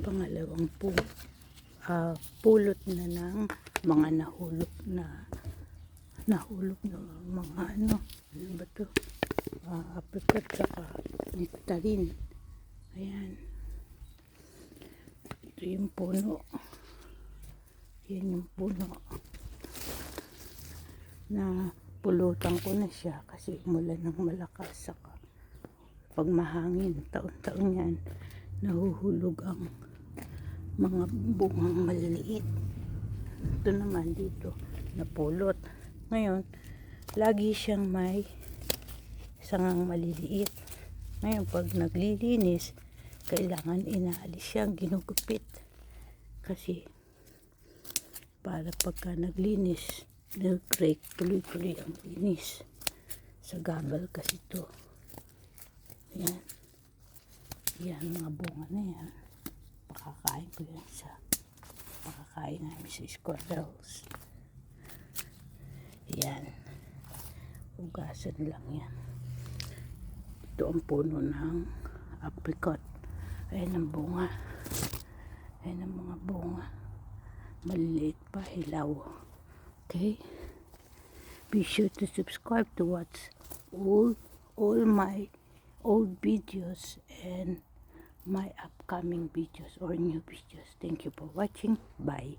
pangalawang po, ah, pulot na ng mga nahulog na nahulog na mga ano, ano ba to? Uh, apricot saka nectarine. Ayan. Ito yung puno. Yan yung puno. Na pulutan ko na siya kasi umulan ng malakas saka pag mahangin, taon-taon yan, nahuhulog ang mga bungang maliliit. Ito naman dito, napulot. Ngayon, lagi siyang may sangang maliliit. Ngayon, pag naglilinis, kailangan inaalis siyang ginugupit. Kasi, para pagka naglinis, nag-break tuloy-tuloy ang linis. Sa gabal kasi to. Yan. Yan, mga bunga na yan. Pakakain ko yan sa pakakain namin sa squirrels. Yan. Ugasan lang yan. Ito ang puno ng apricot. Ayan ang bunga. Ayan ang mga bunga. Maliliit pa, hilaw. Okay? Be sure to subscribe to watch all, all my old videos and my upcoming videos or new videos. Thank you for watching. Bye.